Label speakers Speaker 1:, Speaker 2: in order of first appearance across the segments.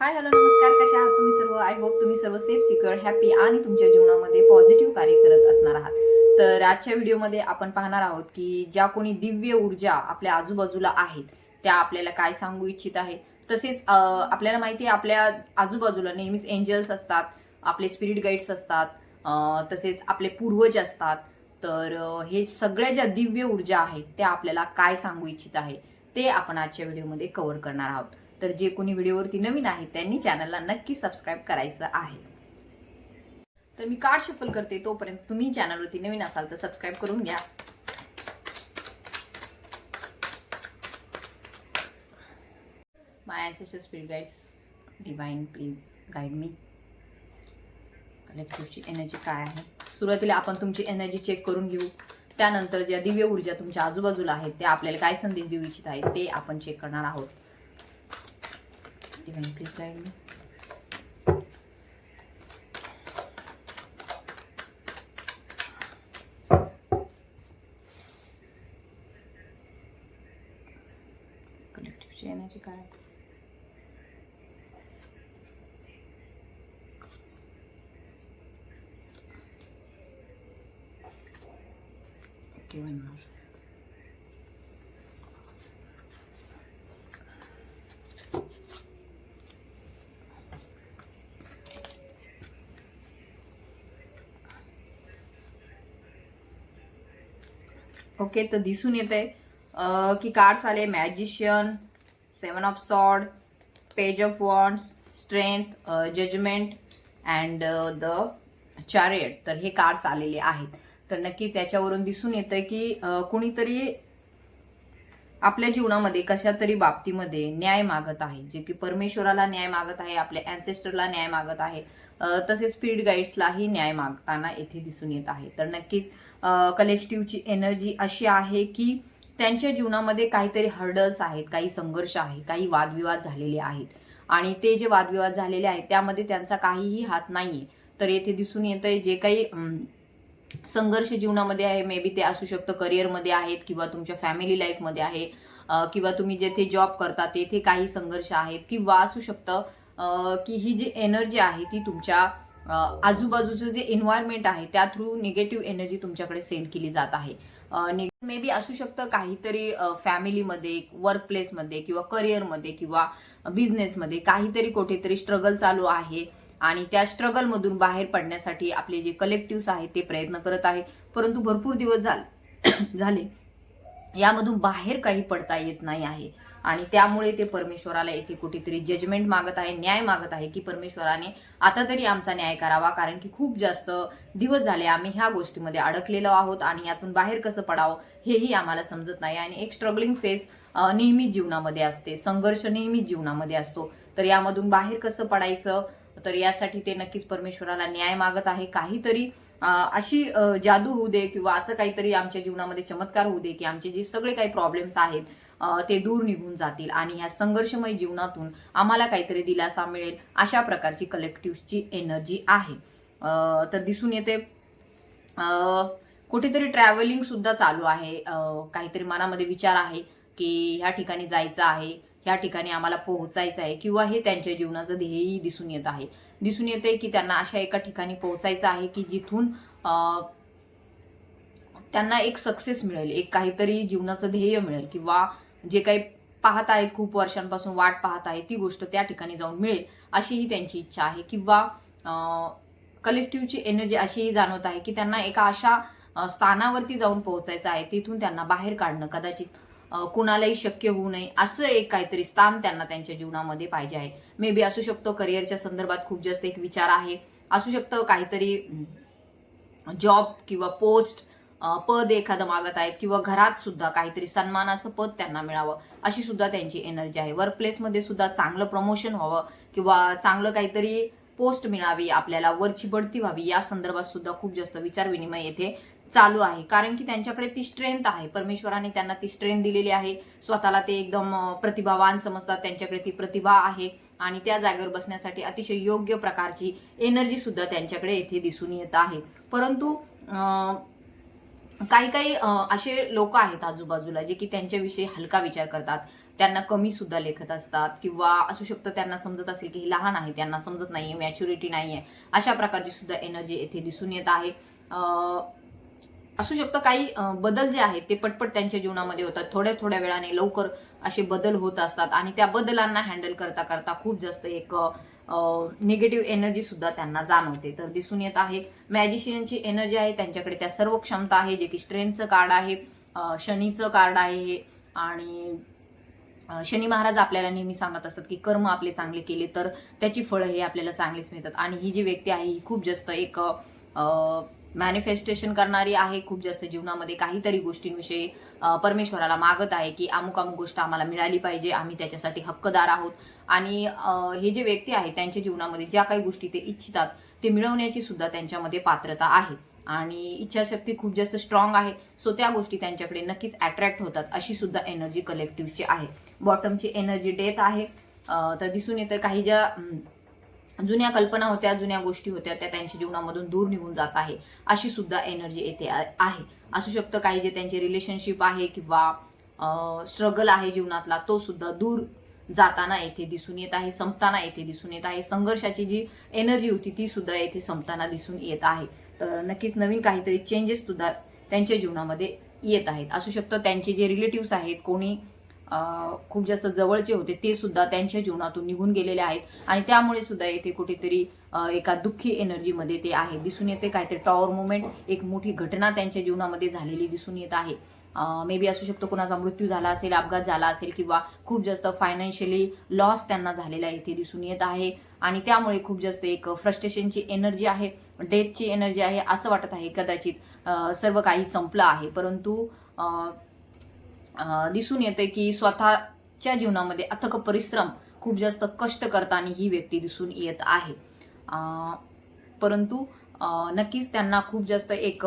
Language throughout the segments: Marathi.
Speaker 1: हाय हॅलो नमस्कार. कशा आहात तुम्ही सर्व? आय होप तुम्ही सर्व सेफ सिक्युअर हॅपी आणि तुमच्या जीवनामध्ये पॉझिटिव्ह कार्य करत असणार आहात. तर आजच्या व्हिडिओमध्ये आपण पाहणार आहोत की ज्या कोणी दिव्य ऊर्जा आपल्या आजूबाजूला आहेत त्या आपल्याला काय सांगू इच्छित आहे? तसेच आपल्याला माहिती आहे आपल्या आजूबाजूला नेहमीच एंजल्स असतात आपले स्पिरिट गाईड्स असतात तसेच आपले पूर्वज असतात. तर हे सगळ्या ज्या दिव्य ऊर्जा आहेत त्या आपल्याला काय सांगू इच्छित आहे ते आपण आजच्या व्हिडिओमध्ये कव्हर करणार आहोत. तर जे कोणी व्हिडिओवरती नवीन आहे त्यांनी चॅनलला नक्की सबस्क्राईब करायचं आहे. तर मी कार्ड शफल करते तोपर्यंत तुम्ही चॅनलवरती नवीन असाल तर सबस्क्राईब करून घ्या. My ancestor spirit guides divine please guide me कलेक्टिव्हची energy काय आहे? सुरुवातीला आपण तुमची एनर्जी चेक करून घेऊ. त्यानंतर ज्या दिव्य ऊर्जा तुमच्या आजूबाजूला आहेत त्या आपल्याला काय संदेश देऊ इच्छित आहेत ते आपण चेक करणार आहोत. even pizzarini. Collective energy card. Okay, one more. Okay तर दिसून येत आहे की कार्ड्स आले magician seven of sword page of wands strength judgement and the chariot तर हे कार्ड्स आलेले आहेत. तर नक्कीच याच्यावरून दिसून येतं की कुणीतरी आपल्या जीवनामध्ये कशा तरी बाबतीमध्ये न्याय मागत आहे. जे की परमेश्वराला न्याय मागत आहे आपल्या अँसेस्टरला न्याय मागत आहे. तसेच स्पीड गाईड्सलाही न्याय मागताना येथे दिसून येत आहे. तर नक्कीच कलेक्टिव्हची एनर्जी अशी आहे की त्यांच्या जीवनामध्ये काहीतरी हर्डल्स आहेत काही संघर्ष आहे काही वादविवाद झालेले आहेत. आणि ते जे वादविवाद झालेले आहेत त्यामध्ये त्यांचा काहीही हात नाहीये. तर येथे दिसून येतंय आहे जे काही संघर्ष जीवनामध्ये आहे मे बी ते असू शकतं करिअरमध्ये आहेत किंवा तुमच्या फॅमिली लाईफमध्ये आहे किंवा तुम्ही जेथे जॉब करता तेथे काही संघर्ष आहेत किंवा असू शकतं की ही जी एनर्जी आहे ती तुमच्या आजूबाजूचं जे एन्व्हायरमेंट आहे त्या थ्रू निगेटिव्ह एनर्जी तुमच्याकडे सेंड केली जात आहे. मे बी असू शकतं काहीतरी फॅमिलीमध्ये वर्क प्लेसमध्ये किंवा करिअरमध्ये किंवा बिझनेसमध्ये काहीतरी कुठेतरी स्ट्रगल चालू आहे आणि त्या स्ट्रगलमधून बाहेर पडण्यासाठी आपले जे कलेक्टिव्ह आहेत ते प्रयत्न करत आहे परंतु भरपूर दिवस झाले झाले. यामधून बाहेर काही पडता येत नाही आहे. आणि त्यामुळे ते परमेश्वराला येथे कुठेतरी जजमेंट मागत आहे न्याय मागत आहे की परमेश्वराने आता तरी आमचा न्याय करावा. कारण की खूप जास्त दिवस झाले आम्ही ह्या गोष्टीमध्ये अडकलेलो आहोत आणि यातून बाहेर कसं पडावं हेही आम्हाला समजत नाही. आणि एक स्ट्रगलिंग फेस नेहमी जीवनामध्ये असते. संघर्ष नेहमी जीवनामध्ये असतो. तर यामधून बाहेर कसं पडायचं? तर यासाठी ते नक्कीच परमेश्वराला न्याय मागत आहे. काहीतरी अशी जादू होऊ दे किंवा असं काहीतरी आमच्या जीवनामध्ये चमत्कार होऊ दे की आमचे जे सगळे काही प्रॉब्लेम्स आहेत ते दूर निघून जातील आणि ह्या संघर्षमय जीवनातून आम्हाला काहीतरी दिलासा मिळेल अशा प्रकारची कलेक्टिव्हची एनर्जी आहे. तर दिसून येते कुठेतरी ट्रॅव्हलिंग सुद्धा चालू आहे. काहीतरी मनामध्ये विचार आहे की ह्या ठिकाणी जायचं आहे ह्या ठिकाणी आम्हाला पोहोचायचं आहे किंवा हे त्यांच्या जीवनाचं ध्येयही दिसून येत आहे. दिसून येते की त्यांना अशा एका ठिकाणी पोहोचायचं आहे की जिथून त्यांना एक सक्सेस मिळेल एक काहीतरी जीवनाचं ध्येय मिळेल किंवा जे काही पाहत आहेत खूप वर्षांपासून वाट पाहत आहे ती गोष्ट त्या ठिकाणी जाऊन मिळेल अशीही त्यांची इच्छा आहे. किंवा कलेक्टिव्हची एनर्जी अशीही जाणवत आहे की त्यांना एका अशा स्थानावरती जाऊन पोहोचायचं आहे तिथून त्यांना बाहेर काढणं कदाचित कुणालाही शक्य होऊ नये असं एक काहीतरी स्थान त्यांना त्यांच्या जीवनामध्ये पाहिजे आहे. मे बी असू शकतो करिअरच्या संदर्भात खूप जास्त एक विचार आहे असू शकतं काहीतरी जॉब किंवा पोस्ट पद एखादं मागत आहेत किंवा घरात सुद्धा काहीतरी सन्मानाचं पद त्यांना मिळावं अशी सुद्धा त्यांची एनर्जी आहे. वर्क प्लेसमध्ये सुद्धा चांगलं प्रमोशन व्हावं किंवा चांगलं काहीतरी पोस्ट मिळावी आपल्याला वरची बढती व्हावी या संदर्भात सुद्धा खूप जास्त विचार विनिमय येथे चालू आहे. कारण की त्यांच्याकडे ती स्ट्रेंथ आहे. परमेश्वराने त्यांना ती स्ट्रेंथ दिलेली आहे. स्वतःला ते एकदम प्रतिभावान समजतात. त्यांच्याकडे ती प्रतिभा आहे. आणि त्या जागेवर बसण्यासाठी अतिशय योग्य प्रकारची एनर्जी सुद्धा त्यांच्याकडे येथे दिसून येत आहे. परंतु काही काही असे लोक आहेत आजूबाजूला जे की त्यांच्याविषयी हलका विचार करतात. त्यांना कमी सुद्धा लेखत असतात किंवा असू शकतं त्यांना समजत असेल की हे लहान आहे त्यांना समजत नाहीये मॅच्युरिटी नाहीये. अशा प्रकारची सुद्धा एनर्जी येथे दिसून येत आहे. असू शकतं काही बदल जे आहेत ते पटपट त्यांच्या जीवनामध्ये होतात. थोड्या थोड्या वेळाने लवकर असे बदल होत असतात आणि त्या बदलांना हँडल करता करता खूप जास्त एक निगेटिव्ह एनर्जी सुद्धा त्यांना जाणवते. तर दिसून येत आहे मॅजिशियनची एनर्जी आहे त्यांच्याकडे त्या सर्व क्षमता आहे जे की स्ट्रेंथचं कार्ड आहे शनीचं कार्ड आहे हे. आणि शनी महाराज आपल्याला नेहमी सांगत असतात की कर्म आपले चांगले केले तर त्याची फळं हे आपल्याला चांगलीच मिळतात. आणि ही जी व्यक्ती आहे ही खूप जास्त एक मॅनिफेस्टेशन करणारी आहे. खूप जास्त जीवनामध्ये काहीतरी गोष्टींविषयी परमेश्वराला मागत आहे की अमुक अमुक गोष्ट आम्हाला मिळाली पाहिजे. आम्ही त्याच्यासाठी हक्कदार आहोत. आणि हे जे व्यक्ती आहे त्यांच्या जीवनामध्ये ज्या काही गोष्टी ते इच्छितात ते मिळवण्याची सुद्धा त्यांच्यामध्ये पात्रता आहे. आणि इच्छाशक्ती खूप जास्त स्ट्रॉंग आहे. सो त्या गोष्टी त्यांच्याकडे नक्कीच अट्रॅक्ट होतात. अशी सुद्धा एनर्जी कलेक्टिव्हची आहे. बॉटमची एनर्जी डेथ आहे. तर दिसून येतं काही ज्या जुन्या कल्पना होत्या जुन्या गोष्टी होत्या त्या त्यांच्या जीवनामधून दूर निघून जात आहे. अशी सुद्धा एनर्जी येथे आहे. असू शकतं काही जे त्यांचे रिलेशनशिप आहे किंवा स्ट्रगल आहे जीवनातला तो सुद्धा दूर जाताना येथे दिसून येत आहे संपताना येथे दिसून येत आहे. संघर्षाची जी एनर्जी होती ती सुद्धा येथे संपताना दिसून येत आहे. तर नक्कीच नवीन काहीतरी चेंजेस सुद्धा त्यांच्या जीवनामध्ये येत आहेत. असू शकतं त्यांचे जे रिलेटिव्स आहेत कोणी खूप जास्त जवळचे होते ते सुद्धा त्यांच्या जीवनातून निघून गेलेले आहेत. आणि त्यामुळे सुद्धा येथे कुठेतरी एका दुःखी एनर्जीमध्ये ते आहे. दिसून येते काहीतरी टॉवर मुवमेंट एक मोठी घटना त्यांच्या जीवनामध्ये झालेली दिसून येत आहे. मे बी असू शकतो कोणाचा मृत्यू झाला असेल अपघात झाला असेल किंवा खूप जास्त फायनान्शियली लॉस त्यांना झालेला इथे दिसून येत आहे. आणि त्यामुळे खूप जास्त एक फ्रस्ट्रेशनची एनर्जी आहे डेथची एनर्जी आहे असं वाटत आहे कदाचित सर्व काही संपलं आहे. परंतु दिसून येते की स्वतःच्या जीवनामध्ये अथक परिश्रम खूप जास्त कष्ट करताना ही व्यक्ती दिसून येत आहे. परंतु नक्कीच त्यांना खूप जास्त एक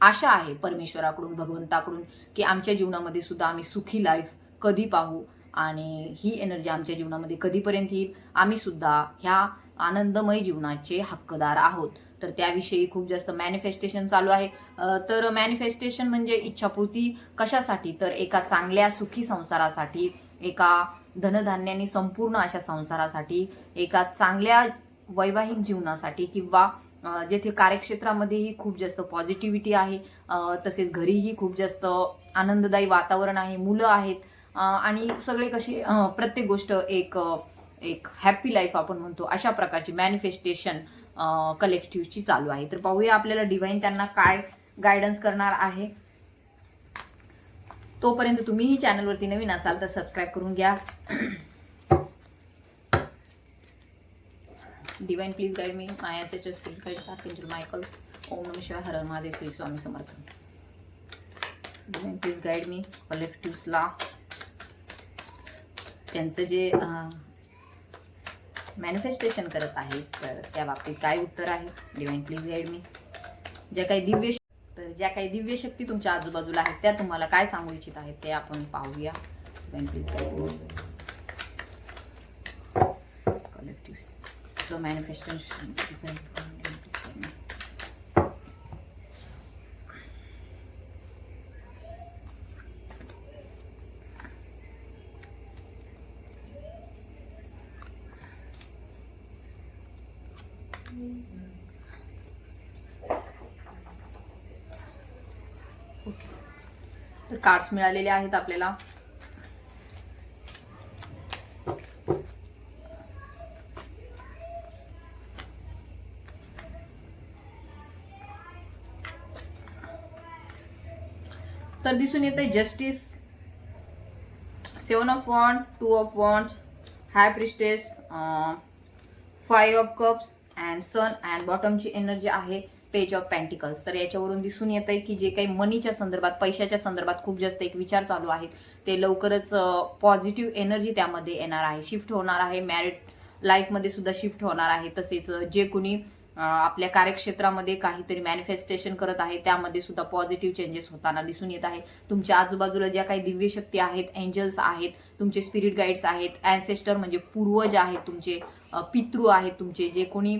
Speaker 1: आशा आहे परमेश्वराकडून भगवंताकडून की आमच्या जीवनामध्ये सुद्धा आम्ही सुखी लाईफ कधी पाहू आणि ही एनर्जी आमच्या जीवनामध्ये कधीपर्यंत येईल आम्ही सुद्धा ह्या आनंदमय जीवनाचे हक्कदार आहोत. तर त्याविषयी खूप जास्त मॅनिफेस्टेशन चालू आहे. तर मॅनिफेस्टेशन म्हणजे इच्छापूर्ती कशासाठी? तर एका चांगल्या सुखी संसारासाठी एका धनधान्याने संपूर्ण अशा संसारासाठी एका चांगल्या वैवाहिक जीवनासाठी किंवा जेथे कार्यक्षेत्रामध्येही खूप जास्त पॉझिटिव्हिटी आहे तसेच घरीही खूप जास्त आनंददायी वातावरण आहे मुलं आहेत आणि सगळे कशी प्रत्येक गोष्ट एक एक हॅपी लाईफ आपण म्हणतो अशा प्रकारची मॅनिफेस्टेशन कलेक्टिव्हची चालू आहे. तर पाहूया आपल्याला डिव्हाइन त्यांना काय गायडन्स करणार आहे. तोपर्यंत तुम्हीही चॅनलवरती नवीन असाल तर सबस्क्राईब करून घ्या. Divine please guide me my S spirit guide Michael. ओम नम Shivaya Har Mahadev Shri Swami Samarth. Divine please guide me कलेक्टिव्सला त्यांचं जे मॅनिफेस्टेशन करत आहे तर त्या बाबतीत काय उत्तर आहे? डिवाइन प्लीज गाईड मी ज्या काही दिव्य तर ज्या काही दिव्य शक्ती तुमच्या आजूबाजूला आहेत त्या तुम्हाला काय सांगू इच्छित आहेत ते आपण पाहूया. Divine please guide me collectives manifestation तर कार्ड्स मिळालेले आहेत आपल्याला. तर दिसून येते justice seven of wand two of wand high priestess five of cups and sun and बॉटमची energy आहे पेज ऑफ पॅन्टिकल्स तर याच्यावरून दिसून येत आहे की जे काही मनीच्या संदर्भात पैशाच्या संदर्भात खूप जास्त एक विचार चालू आहेत. ते लवकरच पॉझिटिव्ह एनर्जी त्यामध्ये येणार आहे. शिफ्ट होणार आहे. मॅरिड लाईफमध्ये सुद्धा शिफ्ट होणार आहे. तसेच जे कुणी आपल्या कार्यक्षेत्रामध्ये काहीतरी मॅनिफेस्टेशन करत आहे त्यामध्ये सुद्धा पॉझिटिव्ह चेंजेस होताना दिसून येत आहे. तुमच्या आजूबाजूला ज्या काही दिव्य शक्ती आहेत एंजल्स आहेत तुमचे स्पिरिट गाईड्स आहेत ॲन्सेस्टर म्हणजे पूर्वज आहेत तुमचे पितृ आहेत तुमचे जे कोणी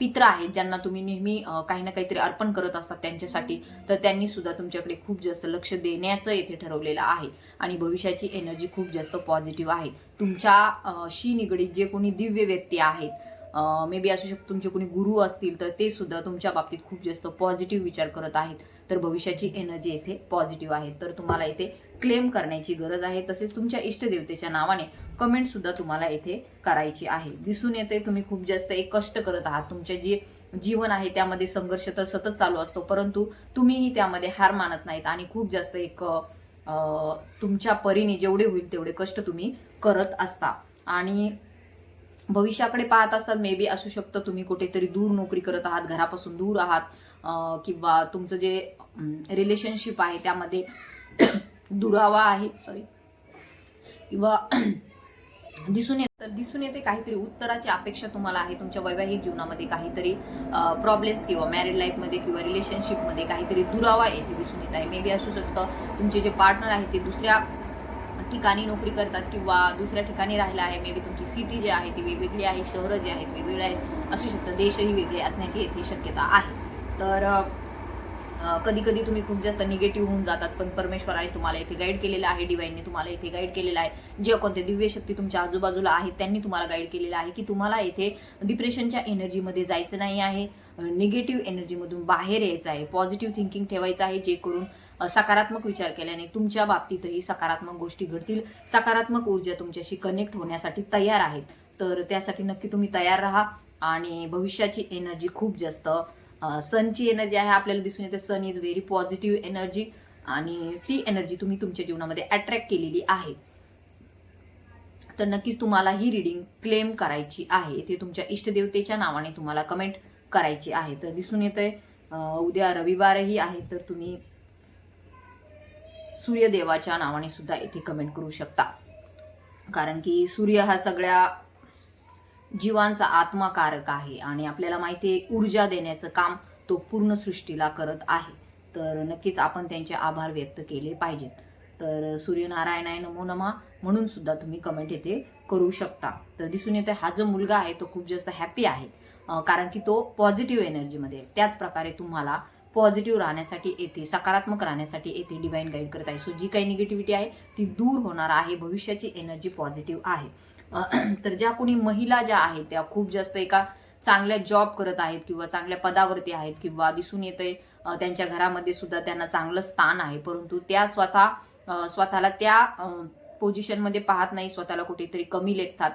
Speaker 1: पित्र आहेत ज्यांना तुम्ही नेहमी काही ना काहीतरी अर्पण करत असतात त्यांच्यासाठी तर त्यांनी सुद्धा तुमच्याकडे खूप जास्त लक्ष देण्याचं येथे ठरवलेलं आहे. आणि भविष्याची एनर्जी खूप जास्त पॉझिटिव्ह आहे. तुमच्या शी निगडीत जे कोणी दिव्य व्यक्ती आहेत मे बी असू शकतो तुमचे कोणी गुरु असतील तर ते सुद्धा तुमच्या बाबतीत खूप जास्त पॉझिटिव्ह विचार करत आहेत. तर भविष्याची एनर्जी येथे पॉझिटिव्ह आहे. तर तुम्हाला इथे क्लेम करण्याची गरज आहे. तसेच तुमच्या इष्टदेवतेच्या नावाने कमेंट सुद्धा तुम्हाला येथे करायची आहे. दिसून येते तुम्ही खूप जास्त एक कष्ट करत आहात. तुमचे जे जीवन आहे त्यामध्ये संघर्ष तर सतत चालू असतो. परंतु तुम्हीही त्यामध्ये हार मानत नाहीत आणि खूप जास्त एक तुमच्या परीने जेवढे होईल तेवढे कष्ट तुम्ही करत असता. आणि भविष्याकडे पाहत असतात मे बी असू शकतं तुम्ही कुठेतरी दूर नोकरी करत आहात घरापासून दूर आहात किंवा तुमचं जे रिलेशनशिप आहे त्यामध्ये दुरावा आहे सॉरी किंवा दिसून येत तर दिसून येते काहीतरी उत्तराची अपेक्षा तुम्हाला आहे तुमच्या वैवाहिक जीवनामध्ये काहीतरी प्रॉब्लेम्स किंवा मॅरिड लाईफमध्ये किंवा रिलेशनशिपमध्ये काहीतरी दुरावा येथे दिसून येत आहे. मे बी असू शकतं तुमचे जे पार्टनर आहेत ते दुसऱ्या ठिकाणी नोकरी करतात किंवा दुसऱ्या ठिकाणी राहिला आहे. मे बी तुमची सिटी जी आहे ती वेगवेगळी आहे शहरं जे आहेत वेगवेगळे आहेत. असू शकतं देशही वेगळे असण्याची येथे शक्यता आहे. तर कधी कधी तुम्ही खूप जास्त निगेटिव्ह होऊन जातात पण परमेश्वराने तुम्हाला इथे गाईड केलेलं आहे डिवाईनने तुम्हाला इथे गाईड केलेलं आहे. जे कोणते दिव्य शक्ती तुमच्या आजूबाजूला आहेत त्यांनी तुम्हाला गाईड केलेलं आहे की तुम्हाला इथे डिप्रेशनच्या एनर्जीमध्ये जायचं नाही आहे निगेटिव्ह एनर्जीमधून बाहेर यायचं आहे पॉझिटिव्ह थिंकिंग ठेवायचं आहे जे करून सकारात्मक विचार केल्याने तुमच्या बाबतीतही सकारात्मक गोष्टी घडतील. सकारात्मक ऊर्जा तुमच्याशी कनेक्ट होण्यासाठी तयार आहेत. तर त्यासाठी नक्की तुम्ही तयार राहा आणि भविष्याची एनर्जी खूप जास्त सनची एनर्जी आहे आपल्याला दिसून येते. Sun is very positive energy आणि ती एनर्जी तुम्ही तुमच्या जीवनामध्ये अट्रॅक्ट केलेली आहे. तर नक्कीच तुम्हाला ही रिडिंग क्लेम करायची आहे. ते तुमच्या इष्टदेवतेच्या नावाने तुम्हाला कमेंट करायची आहे. तर दिसून येत आहे उद्या रविवारही आहे तर तुम्ही सूर्यदेवाच्या नावाने सुद्धा इथे कमेंट करू शकता. कारण की सूर्य हा सगळ्या जीवांचा आत्माकारक आहे आणि आपल्याला माहिती आहे ऊर्जा देण्याचं काम तो पूर्ण सृष्टीला करत आहे. तर नक्कीच आपण त्यांचे आभार व्यक्त केले पाहिजेत. तर सूर्यनारायणाय नमो नमा म्हणून सुद्धा तुम्ही कमेंट येथे करू शकता. तर दिसून येते हा जो मुलगा आहे तो खूप जास्त हॅपी आहे. कारण की तो पॉझिटिव्ह एनर्जीमध्ये त्याच प्रकारे तुम्हाला पॉझिटिव्ह राहण्यासाठी येते सकारात्मक राहण्यासाठी येते डिवाईन गाईड करत आहे. सो जी काही निगेटिव्हिटी आहे ती दूर होणार आहे. भविष्याची एनर्जी पॉझिटिव्ह आहे. तर ज्या कोणी महिला ज्या आहेत त्या खूप जास्त एका चांगल्या जॉब करत आहेत किंवा चांगल्या पदावरती आहेत किंवा दिसून येते त्यांच्या घरामध्ये सुद्धा त्यांना चांगलं स्थान आहे. परंतु त्या स्वतः स्वतःला त्या पोझिशनमध्ये पाहत नाही स्वतःला कुठेतरी कमी लेखतात.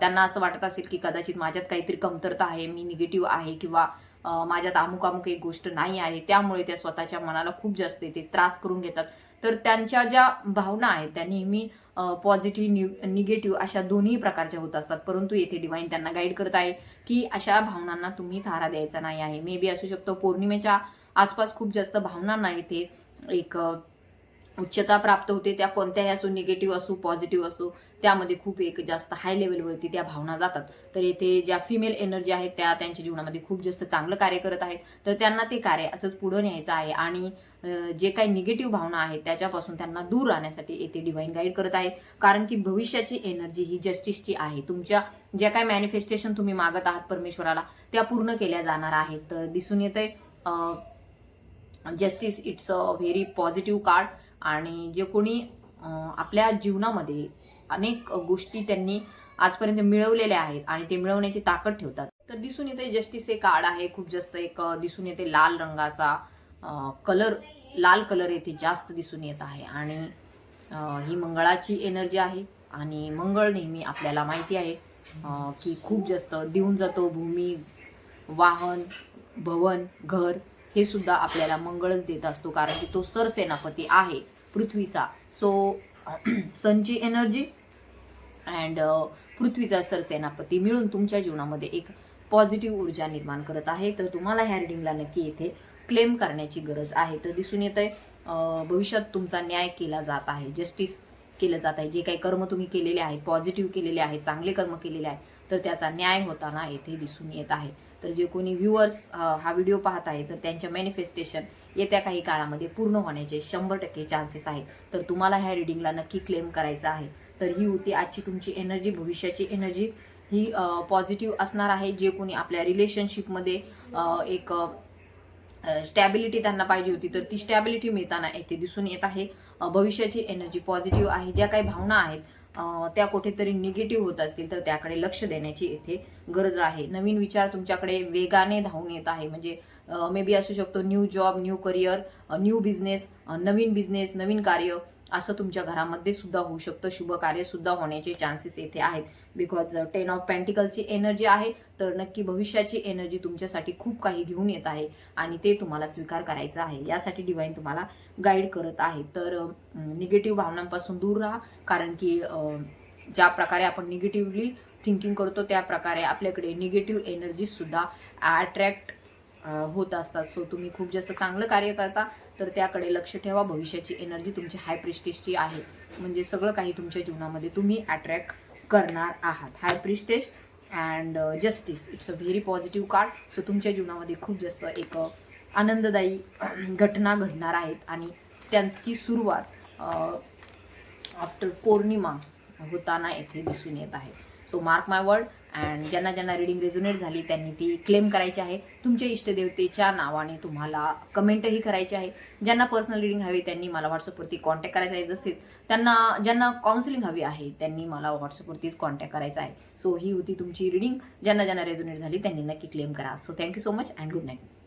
Speaker 1: त्यांना असं वाटत असेल की कदाचित माझ्यात काहीतरी कमतरता आहे मी निगेटिव्ह आहे किंवा माझ्यात अमुक अमुक एक गोष्ट नाही आहे त्यामुळे त्या स्वतःच्या मनाला खूप जास्त ते त्रास करून घेतात. तर त्यांच्या ज्या भावना आहेत त्या नेहमी पॉझिटिव्ह न्यू निगेटिव्ह अशा दोन्ही प्रकारच्या होत असतात. परंतु येथे डिवाईन त्यांना गाईड करत आहे की अशा भावनांना तुम्ही थारा द्यायचा नाही आहे. मे बी असू शकतो पौर्णिमेच्या आसपास खूप जास्त भावनांना येथे एक उच्चता प्राप्त होते. त्या कोणत्याही असो निगेटिव्ह असो पॉझिटिव्ह असो त्यामध्ये खूप एक जास्त हाय लेवलवरती त्या भावना जातात. तर येथे ज्या फिमेल एनर्जी आहेत त्या त्यांच्या जीवनामध्ये खूप जास्त चांगलं कार्य करत आहेत. तर त्यांना ते कार्य असंच पुढं न्यायचं आहे. आणि जे काही निगेटिव्ह भावना आहेत त्याच्यापासून त्यांना दूर राहण्यासाठी येथे डिवाईन गाईड करत आहे. कारण की भविष्याची एनर्जी ही जस्टिसची आहे. तुमच्या ज्या काही मॅनिफेस्टेशन तुम्ही मागत आहात परमेश्वराला त्या पूर्ण केल्या जाणार आहेत. तर दिसून येते justice it's a very positive card आणि जे कोणी आपल्या जीवनामध्ये अनेक गोष्टी त्यांनी आजपर्यंत मिळवलेल्या आहेत आणि ते मिळवण्याची ताकद ठेवतात. तर दिसून येते जस्टिस हे कार्ड आहे. खूप जास्त एक दिसून येते लाल रंगाचा. कलर लाल कलर येथे जास्त दिसून येत आहे आणि ही मंगळाची एनर्जी आहे आणि मंगळ नेहमी आपल्याला माहिती आहे की खूप जास्त देऊन जातो भूमी वाहन भवन घर हे सुद्धा आपल्याला मंगळच देत असतो कारण की तो सरसेनापती आहे पृथ्वीचा. सो सनची एनर्जी अँड पृथ्वीचा सरसेनापती मिळून तुमच्या जीवनामध्ये एक पॉझिटिव्ह ऊर्जा निर्माण करत आहे. तर तुम्हाला ह्या रिडिंगला नक्की येथे क्लेम करण्याची गरज आहे. तर दिसून येत आहे भविष्यात तुमचा न्याय केला जात आहे. जस्टिस केलं जात आहे. जे काही कर्म तुम्ही केलेले आहेत पॉझिटिव्ह केलेले आहेत चांगले कर्म केलेले आहेत तर त्याचा न्याय होताना येथे दिसून येत आहे. तर जे कोणी व्ह्युअर्स हा व्हिडिओ पाहत आहे तर त्यांच्या मॅनिफेस्टेशन येत्या काही काळामध्ये पूर्ण होण्याचे शंभर टक्के चान्सेस आहेत. तर तुम्हाला ह्या रिडिंगला नक्की क्लेम करायचं आहे. तर ही होती आजची तुमची एनर्जी भविष्याची एनर्जी ही पॉझिटिव्ह असणार आहे. जे कोणी आपल्या रिलेशनशिपमध्ये एक स्टॅबिलिटी त्यांना पाहिजे होती. तर ती स्टॅबिलिटी मिळताना येथे दिसून येत आहे. भविष्याची एनर्जी पॉझिटिव्ह आहे. ज्या काही भावना आहेत त्या कुठेतरी निगेटिव्ह होत असतील तर त्याकडे लक्ष देण्याची येथे गरज आहे. नवीन विचार तुमच्याकडे वेगाने धावून येत आहे. म्हणजे मे बी असू शकतो new job new career new business नवीन बिझनेस नवीन कार्य असं तुमच्या घरामध्ये सुद्धा होऊ शकतं. शुभ कार्य सुद्धा होण्याचे चान्सेस येथे आहेत. बिकॉज टेन ऑफ पॅन्टिकलची एनर्जी आहे तर नक्की भविष्याची एनर्जी तुमच्यासाठी खूप काही घेऊन येत आहे आणि ते तुम्हाला स्वीकार करायचं आहे. यासाठी डिवाईन तुम्हाला गाईड करत आहे. तर निगेटिव्ह भावनांपासून दूर राहा कारण की ज्या प्रकारे आपण निगेटिव्हली थिंकिंग करतो त्या प्रकारे आपल्याकडे निगेटिव्ह एनर्जी सुद्धा अट्रॅक्ट होत असतात. सो तुम्ही खूप जास्त चांगलं कार्य करता तर त्याकडे लक्ष ठेवा. भविष्याची एनर्जी तुमची हाय प्रिस्टेजची आहे. म्हणजे सगळं काही तुमच्या जीवनामध्ये तुम्ही अट्रॅक्ट करणार आहात. High priestess and justice it's a very positive card so तुमच्या जीवनामध्ये खूप जास्त एक uh, आनंददायी घटना घडणार आहेत. आणि त्यांची सुरुवात uh, आफ्टर पौर्णिमा होताना येथे दिसून येत आहे. So mark my word and ज्यांना ज्यांना रिडिंग रेझोनेट झाली त्यांनी ती क्लेम करायची आहे. तुमच्या इष्टदेवतेच्या नावाने तुम्हाला कमेंटही करायची आहे. ज्यांना पर्सनल रिडिंग हवी त्यांनी मला व्हॉट्सअपवरती कॉन्टॅक्ट करायचा आहे. जसे त्यांना ज्यांना काउन्सिलिंग हवी आहे त्यांनी मला व्हॉट्सअपवरतीच कॉन्टॅक्ट करायचा आहे. सो ही होती तुमची रिडिंग ज्यांना ज्यांना रेझोनेट झाली त्यांनी नक्की क्लेम करा. So thank you so much and good night